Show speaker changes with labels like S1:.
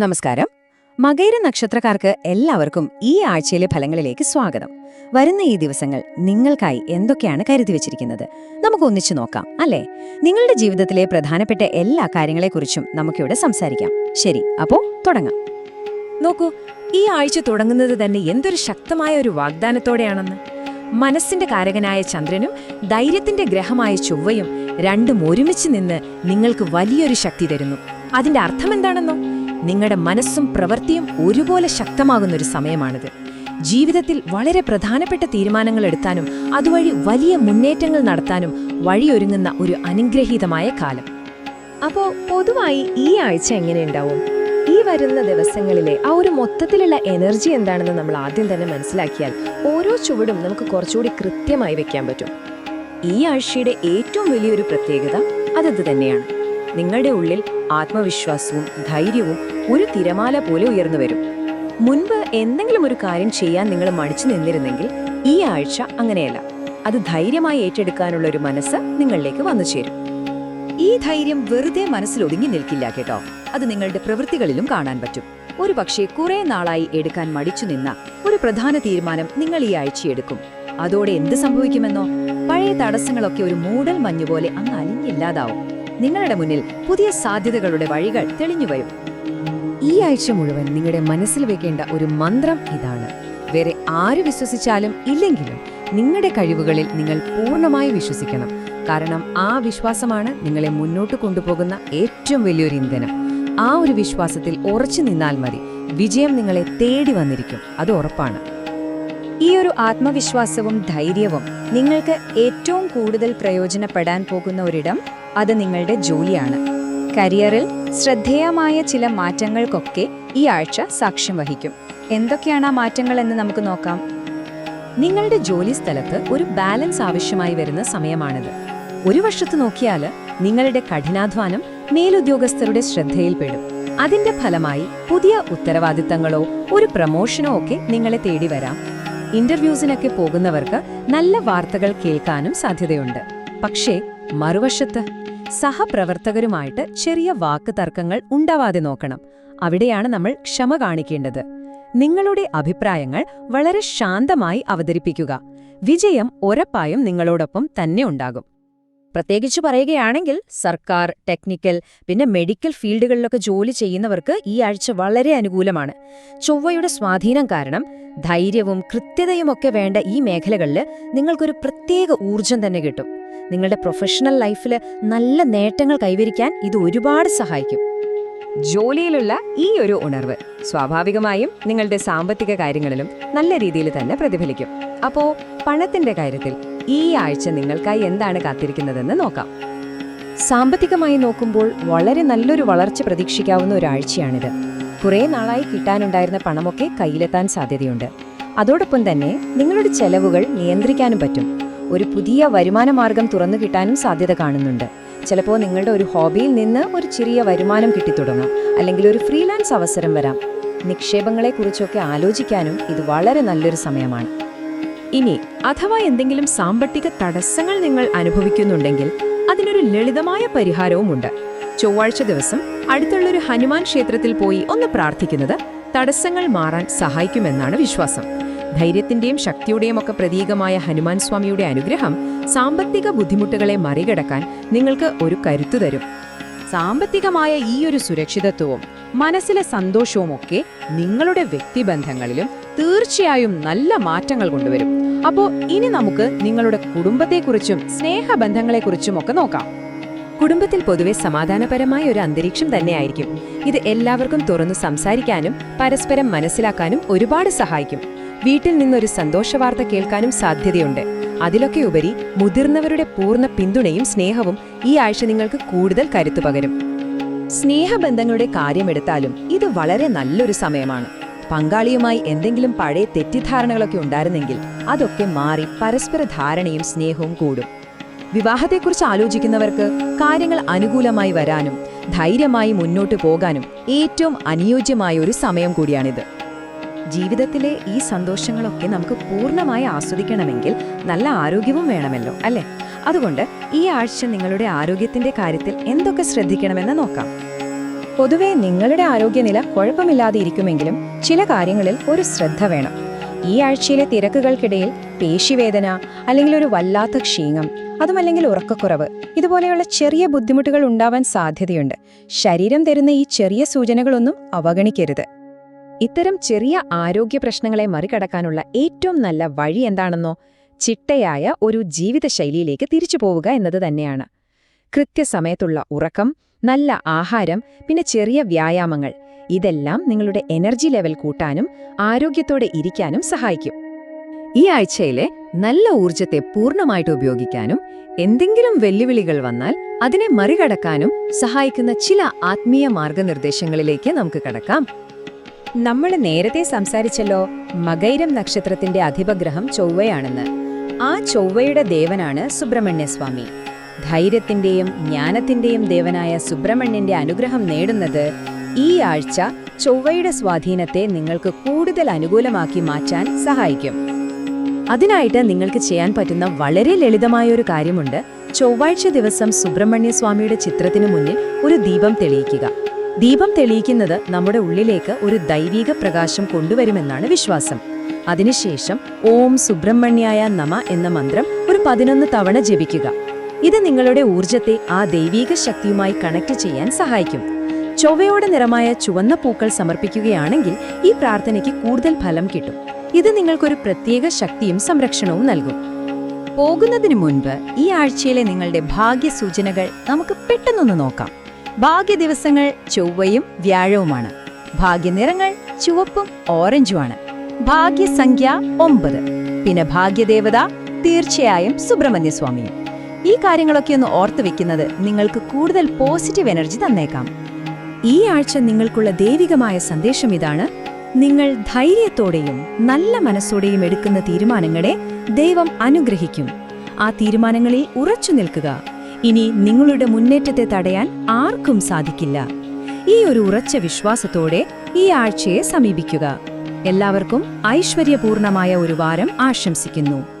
S1: നമസ്കാരം. മകൈര നക്ഷത്രക്കാർക്ക് എല്ലാവർക്കും ഈ ആഴ്ചയിലെ ഫലങ്ങളിലേക്ക് സ്വാഗതം. വരുന്ന ഈ ദിവസങ്ങൾ നിങ്ങൾക്കായി എന്തൊക്കെയാണ് കരുതി വെച്ചിരിക്കുന്നത്? നമുക്ക് ഒന്നിച്ചു നോക്കാം അല്ലേ? നിങ്ങളുടെ ജീവിതത്തിലെ പ്രധാനപ്പെട്ട എല്ലാ കാര്യങ്ങളെക്കുറിച്ചും നമുക്കിവിടെ സംസാരിക്കാം. ശരി അപ്പോ തുടങ്ങാം.
S2: നോക്കൂ ഈ ആഴ്ച തുടങ്ങുന്നത് തന്നെ എന്തൊരു ശക്തമായ ഒരു വാഗ്ദാനത്തോടെയാണെന്ന്. മനസ്സിന്റെ കാരകനായ ചന്ദ്രനും ധൈര്യത്തിന്റെ ഗ്രഹമായ ചൊവ്വയും രണ്ടും ഒരുമിച്ച് നിന്ന് നിങ്ങൾക്ക് വലിയൊരു ശക്തി തരുന്നു. അതിന്റെ അർത്ഥം എന്താണെന്നോ? നിങ്ങളുടെ മനസ്സും പ്രവൃത്തിയും ഒരുപോലെ ശക്തമാകുന്ന ഒരു സമയമാണിത്. ജീവിതത്തിൽ വളരെ പ്രധാനപ്പെട്ട തീരുമാനങ്ങൾ എടുത്താനും അതുവഴി വലിയ മുന്നേറ്റങ്ങൾ നടത്താനും വഴിയൊരുങ്ങുന്ന ഒരു അനുഗ്രഹീതമായ കാലം.
S3: അപ്പോ പൊതുവായി ഈ ആഴ്ച എങ്ങനെയുണ്ടാവും ഈ വരുന്ന ദിവസങ്ങളിലെ ആ ഒരു മൊത്തത്തിലുള്ള എനർജി എന്താണെന്ന് നമ്മൾ ആദ്യം തന്നെ മനസ്സിലാക്കിയാൽ ഓരോ ചുവടും നമുക്ക് കുറച്ചുകൂടി കൃത്യമായി വെക്കാൻ പറ്റും.
S2: ഈ ആഴ്ചയുടെ ഏറ്റവും വലിയൊരു പ്രത്യേകത അതത് തന്നെയാണ് നിങ്ങളുടെ ഉള്ളിൽ ആത്മവിശ്വാസവും ധൈര്യവും ഒരു തിരമാല പോലെ ഉയർന്നു വരും. മുൻപ് എന്തെങ്കിലും ഒരു കാര്യം ചെയ്യാൻ നിങ്ങൾ മടിച്ചു നിന്നിരുന്നെങ്കിൽ ഈ ആഴ്ച അങ്ങനെയല്ല. അത് ധൈര്യമായി ഏറ്റെടുക്കാനുള്ള ഒരു മനസ്സ് നിങ്ങളിലേക്ക് വന്നു ചേരും.
S1: ഈ ധൈര്യം വെറുതെ മനസ്സിൽ ഒതുങ്ങി നിൽക്കില്ല കേട്ടോ. അത് നിങ്ങളുടെ പ്രവൃത്തികളിലും കാണാൻ പറ്റും. ഒരു പക്ഷേ കുറെ നാളായി എടുക്കാൻ മടിച്ചു നിന്ന ഒരു പ്രധാന തീരുമാനം നിങ്ങൾ ഈ ആഴ്ച എടുക്കും. അതോടെ എന്ത് സംഭവിക്കുമെന്നോ? പഴയ തടസ്സങ്ങളൊക്കെ ഒരു മൂടൽ മഞ്ഞുപോലെ അങ്ങ് അലിഞ്ഞില്ലാതാവും. നിങ്ങളുടെ മുന്നിൽ പുതിയ സാധ്യതകളുടെ വഴികൾ തെളിഞ്ഞു വരും. ഈ ആഴ്ച മുഴുവൻ നിങ്ങളുടെ മനസ്സിൽ വെക്കേണ്ട ഒരു മന്ത്രം ഇതാണ്. വേറെ ആര് വിശ്വസിച്ചാലും ഇല്ലെങ്കിലും നിങ്ങളുടെ കഴിവുകളിൽ നിങ്ങൾ പൂർണമായി വിശ്വസിക്കണം. കാരണം ആ വിശ്വാസമാണ് നിങ്ങളെ മുന്നോട്ട് കൊണ്ടുപോകുന്ന ഏറ്റവും വലിയൊരു ഇന്ധനം. ആ ഒരു വിശ്വാസത്തിൽ ഉറച്ചു നിന്നാൽ മതി. വിജയം നിങ്ങളെ തേടി വന്നിരിക്കും. അത് ഉറപ്പാണ്.
S3: ഈ ഒരു ആത്മവിശ്വാസവും ധൈര്യവും നിങ്ങൾക്ക് ഏറ്റവും കൂടുതൽ പ്രയോജനപ്പെടാൻ പോകുന്ന ഒരിടം അത് നിങ്ങളുടെ ജോലിയാണ്. കരിയറിൽ ശ്രദ്ധേയമായ ചില മാറ്റങ്ങൾക്കൊക്കെ ഈ ആഴ്ച സാക്ഷ്യം വഹിക്കും. എന്തൊക്കെയാണ് ആ മാറ്റങ്ങൾ എന്ന് നമുക്ക് നോക്കാം.
S2: നിങ്ങളുടെ ജോലി സ്ഥലത്ത് ഒരു ബാലൻസ് ആവശ്യമായി വരുന്ന സമയമാണിത്. ഒരു വർഷത്ത് നോക്കിയാൽ നിങ്ങളുടെ കഠിനാധ്വാനം മേലുദ്യോഗസ്ഥരുടെ ശ്രദ്ധയിൽപ്പെടും അതിന്റെ ഫലമായി പുതിയ ഉത്തരവാദിത്തങ്ങളോ ഒരു പ്രമോഷനോ ഒക്കെ നിങ്ങളെ തേടി വരാം. ഇന്റർവ്യൂസിനൊക്കെ പോകുന്നവർക്ക് നല്ല വാർത്തകൾ കേൾക്കാനും സാധ്യതയുണ്ട്. പക്ഷേ മറുവശത്ത് സഹപ്രവർത്തകരുമായിട്ട് ചെറിയ വാക്ക് തർക്കങ്ങൾ ഉണ്ടാവാതെ നോക്കണം. അവിടെയാണ് നമ്മൾ ക്ഷമ കാണിക്കേണ്ടത്. നിങ്ങളുടെ അഭിപ്രായങ്ങൾ വളരെ ശാന്തമായി അവതരിപ്പിക്കുക. വിജയം ഉറപ്പായും നിങ്ങളോടൊപ്പം തന്നെ ഉണ്ടാകും. പ്രത്യേകിച്ച് പറയുകയാണെങ്കിൽ സർക്കാർ ടെക്നിക്കൽ പിന്നെ മെഡിക്കൽ ഫീൽഡുകളിലൊക്കെ ജോലി ചെയ്യുന്നവർക്ക് ഈ ആഴ്ച വളരെ അനുകൂലമാണ്. ചൊവ്വയുടെ സ്വാധീനം കാരണം ധൈര്യവും കൃത്യതയുമൊക്കെ വേണ്ട ഈ മേഖലകളിൽ നിങ്ങൾക്കൊരു പ്രത്യേക ഊർജം തന്നെ കിട്ടും. നിങ്ങളുടെ പ്രൊഫഷണൽ ലൈഫിൽ നല്ല നേട്ടങ്ങൾ കൈവരിക്കാൻ ഇത് ഒരുപാട് സഹായിക്കും. ജോലിയിലുള്ള ഈ ഒരു ഉണർവ് സ്വാഭാവികമായും നിങ്ങളുടെ സാമ്പത്തിക കാര്യങ്ങളിലും നല്ല രീതിയിൽ തന്നെ പ്രതിഫലിക്കും. അപ്പോൾ പണത്തിന്റെ കാര്യത്തിൽ ഈ ആഴ്ച നിങ്ങൾക്കായി എന്താണ് കാത്തിരിക്കുന്നതെന്ന് നോക്കാം. സാമ്പത്തികമായി നോക്കുമ്പോൾ വളരെ നല്ലൊരു വളർച്ച പ്രതീക്ഷിക്കാവുന്ന ഒരാഴ്ചയാണിത് കുറേ നാളായി കിട്ടാനുണ്ടായിരുന്ന പണമൊക്കെ കയ്യിലെത്താൻ സാധ്യതയുണ്ട്. അതോടൊപ്പം തന്നെ നിങ്ങളുടെ ചെലവുകൾ നിയന്ത്രിക്കാനും പറ്റും. ഒരു പുതിയ വരുമാന മാർഗം തുറന്നു കിട്ടാനും സാധ്യത കാണുന്നുണ്ട്. ചിലപ്പോൾ നിങ്ങളുടെ ഒരു ഹോബിയിൽ നിന്ന് ഒരു ചെറിയ വരുമാനം കിട്ടിത്തുടങ്ങാം അല്ലെങ്കിൽ ഒരു ഫ്രീലാൻസ് അവസരം വരാം. നിക്ഷേപങ്ങളെക്കുറിച്ചൊക്കെ ആലോചിക്കാനും ഇത് വളരെ നല്ലൊരു സമയമാണ്. ഇനി അഥവാ എന്തെങ്കിലും സാമ്പത്തിക തടസ്സങ്ങൾ നിങ്ങൾ അനുഭവിക്കുന്നുണ്ടെങ്കിൽ അതിനൊരു ലളിതമായ പരിഹാരവുമുണ്ട്. ചൊവ്വാഴ്ച ദിവസം അടുത്തുള്ളൊരു ഹനുമാൻ ക്ഷേത്രത്തിൽ പോയി ഒന്ന് പ്രാർത്ഥിക്കുന്നത് തടസ്സങ്ങൾ മാറാൻ സഹായിക്കുമെന്നാണ് വിശ്വാസം. ധൈര്യത്തിന്റെയും ശക്തിയുടെയും ഒക്കെ പ്രതീകമായ ഹനുമാൻ സ്വാമിയുടെ അനുഗ്രഹം സാമ്പത്തിക ബുദ്ധിമുട്ടുകളെ മറികടക്കാൻ നിങ്ങൾക്ക് ഒരു കരുത്തു തരും. സാമ്പത്തികമായ ഈ ഒരു സുരക്ഷിതത്വവും മനസ്സിലെ സന്തോഷവും ഒക്കെ നിങ്ങളുടെ വ്യക്തിബന്ധങ്ങളിലും തീർച്ചയായും നല്ല മാറ്റങ്ങൾ കൊണ്ടുവരും. അപ്പോൾ ഇനി നമുക്ക് നിങ്ങളുടെ കുടുംബത്തെക്കുറിച്ചും സ്നേഹബന്ധങ്ങളെക്കുറിച്ചും ഒക്കെ നോക്കാം. കുടുംബത്തിൽ പൊതുവെ സമാധാനപരമായ ഒരു അന്തരീക്ഷം തന്നെയായിരിക്കും. ഇത് എല്ലാവർക്കും തുറന്നു സംസാരിക്കാനും പരസ്പരം മനസ്സിലാക്കാനും ഒരുപാട് സഹായിക്കും. വീട്ടിൽ നിന്നൊരു സന്തോഷവാർത്ത കേൾക്കാനും സാധ്യതയുണ്ട്. അതിലൊക്കെ ഉപരി മുതിർന്നവരുടെ പൂർണ പിന്തുണയും സ്നേഹവും ഈ ആഴ്ച നിങ്ങൾക്ക് കൂടുതൽ കരുത്തു പകരും. സ്നേഹബന്ധങ്ങളുടെ കാര്യമെടുത്താലും ഇത് വളരെ നല്ലൊരു സമയമാണ്. പങ്കാളിയുമായി എന്തെങ്കിലും പഴയ തെറ്റിദ്ധാരണകളൊക്കെ ഉണ്ടായിരുന്നെങ്കിൽ അതൊക്കെ മാറി പരസ്പര ധാരണയും സ്നേഹവും കൂടും. വിവാഹത്തെക്കുറിച്ച് ആലോചിക്കുന്നവർക്ക് കാര്യങ്ങൾ അനുകൂലമായി വരാനും ധൈര്യമായി മുന്നോട്ട് പോകാനും ഏറ്റവും അനുയോജ്യമായ ഒരു സമയം കൂടിയാണിത്. ജീവിതത്തിലെ ഈ സന്തോഷങ്ങളൊക്കെ നമുക്ക് പൂർണമായി ആസ്വദിക്കണമെങ്കിൽ നല്ല ആരോഗ്യവും വേണമല്ലോ അല്ലേ? അതുകൊണ്ട് ഈ ആഴ്ച നിങ്ങളുടെ ആരോഗ്യത്തിന്റെ കാര്യത്തിൽ എന്തൊക്കെ ശ്രദ്ധിക്കണമെന്ന് നോക്കാം.
S3: പൊതുവെ നിങ്ങളുടെ ആരോഗ്യനില കുഴപ്പമില്ലാതെ ഇരിക്കുമെങ്കിലും ചില കാര്യങ്ങളിൽ ഒരു ശ്രദ്ധ വേണം. ഈ ആഴ്ചയിലെ തിരക്കുകൾക്കിടയിൽ പേശിവേദന അല്ലെങ്കിൽ ഒരു വല്ലാത്ത ക്ഷീണം അതുമല്ലെങ്കിൽ ഉറക്കക്കുറവ് ഇതുപോലെയുള്ള ചെറിയ ബുദ്ധിമുട്ടുകൾ ഉണ്ടാവാൻ സാധ്യതയുണ്ട്. ശരീരം തരുന്ന ഈ ചെറിയ സൂചനകളൊന്നും അവഗണിക്കരുത്. ഇത്തരം ചെറിയ ആരോഗ്യ പ്രശ്നങ്ങളെ മറികടക്കാനുള്ള ഏറ്റവും നല്ല വഴി എന്താണെന്നോ ചിട്ടയായ ഒരു ജീവിതശൈലിയിലേക്ക് തിരിച്ചു പോവുക എന്നത് തന്നെയാണ്. കൃത്യസമയത്തുള്ള ഉറക്കം നല്ല ആഹാരം പിന്നെ ചെറിയ വ്യായാമങ്ങൾ ഇതെല്ലാം നിങ്ങളുടെ എനർജി ലെവൽ കൂട്ടാനും ആരോഗ്യത്തോടെ ഇരിക്കാനും സഹായിക്കും.
S2: ഈ ആഴ്ചയിലെ നല്ല ഊർജത്തെ പൂർണമായിട്ട് ഉപയോഗിക്കാനും എന്തെങ്കിലും വെല്ലുവിളികൾ വന്നാൽ അതിനെ മറികടക്കാനും സഹായിക്കുന്ന ചില ആത്മീയ മാർഗനിർദ്ദേശങ്ങളിലേക്ക് നമുക്ക് കടക്കാം.
S3: നമ്മൾ നേരത്തെ സംസാരിച്ചല്ലോ മകൈരം നക്ഷത്രത്തിന്റെ അധിപഗ്രഹം ചൊവ്വയാണെന്ന്. ആ ചൊവ്വയുടെ ദേവനാണ് സുബ്രഹ്മണ്യസ്വാമി. ധൈര്യത്തിന്റെയും ജ്ഞാനത്തിന്റെയും ദേവനായ സുബ്രഹ്മണ്യന്റെ അനുഗ്രഹം നേടുന്നത് ഈ ആഴ്ച ചൊവ്വയുടെ സ്വാധീനത്തെ നിങ്ങൾക്ക് കൂടുതൽ അനുകൂലമാക്കി മാറ്റാൻ സഹായിക്കും.
S2: അതിനായിട്ട് നിങ്ങൾക്ക് ചെയ്യാൻ പറ്റുന്ന വളരെ ലളിതമായ ഒരു കാര്യമുണ്ട്. ചൊവ്വാഴ്ച ദിവസം സുബ്രഹ്മണ്യസ്വാമിയുടെ ചിത്രത്തിനു മുന്നിൽ ഒരു ദീപം തെളിയിക്കുക. ദീപം തെളിയിക്കുന്നത് നമ്മുടെ ഉള്ളിലേക്ക് ഒരു ദൈവിക പ്രകാശം കൊണ്ടുവരുമെന്നാണ് വിശ്വാസം. അതിനുശേഷം ഓം സുബ്രഹ്മണ്യായ നമ എന്ന മന്ത്രം ഒരു പതിനൊന്ന് തവണ ജപിക്കുക. ഇത് നിങ്ങളുടെ ഊർജത്തെ ആ ദൈവീക ശക്തിയുമായി കണക്ട് ചെയ്യാൻ സഹായിക്കും. ചൊവ്വയോടെ നിറമായ ചുവന്ന പൂക്കൾ സമർപ്പിക്കുകയാണെങ്കിൽ ഈ പ്രാർത്ഥനയ്ക്ക് കൂടുതൽ ഫലം കിട്ടും. ഇത് നിങ്ങൾക്കൊരു പ്രത്യേക ശക്തിയും സംരക്ഷണവും നൽകും.
S3: പോകുന്നതിന് മുൻപ് ഈ ആഴ്ചയിലെ നിങ്ങളുടെ ഭാഗ്യസൂചനകൾ നമുക്ക് പെട്ടെന്നൊന്ന് നോക്കാം. ഭാഗ്യ ദിവസങ്ങൾ ചൊവ്വയും വ്യാഴവുമാണ്. ഭാഗ്യ നിറങ്ങൾ ചുവപ്പും ഓറഞ്ചുമാണ്. ഭാഗ്യസംഖ്യ ഒമ്പത്. പിന്നെ ഭാഗ്യദേവത തീർച്ചയായും സുബ്രഹ്മണ്യസ്വാമിയും ഈ കാര്യങ്ങളൊക്കെ ഒന്ന് ഓർത്തു വെക്കുന്നത് നിങ്ങൾക്ക് കൂടുതൽ പോസിറ്റീവ് എനർജി തന്നേക്കാം.
S2: ഈ ആഴ്ച നിങ്ങൾക്കുള്ള ദൈവികമായ സന്ദേശം ഇതാണ്. നിങ്ങൾ ധൈര്യത്തോടെയും നല്ല മനസ്സോടെയും എടുക്കുന്ന തീരുമാനങ്ങളെ ദൈവം അനുഗ്രഹിക്കും. ആ തീരുമാനങ്ങളിൽ ഉറച്ചു നിൽക്കുക. ഇനി നിങ്ങളുടെ മുന്നേറ്റത്തെ തടയാൻ ആർക്കും സാധിക്കില്ല. ഈ ഒരു ഉറച്ച വിശ്വാസത്തോടെ ഈ ആഴ്ചയെ സമീപിക്കുക. എല്ലാവർക്കും ഐശ്വര്യപൂർണമായ ഒരു വാരം ആശംസിക്കുന്നു.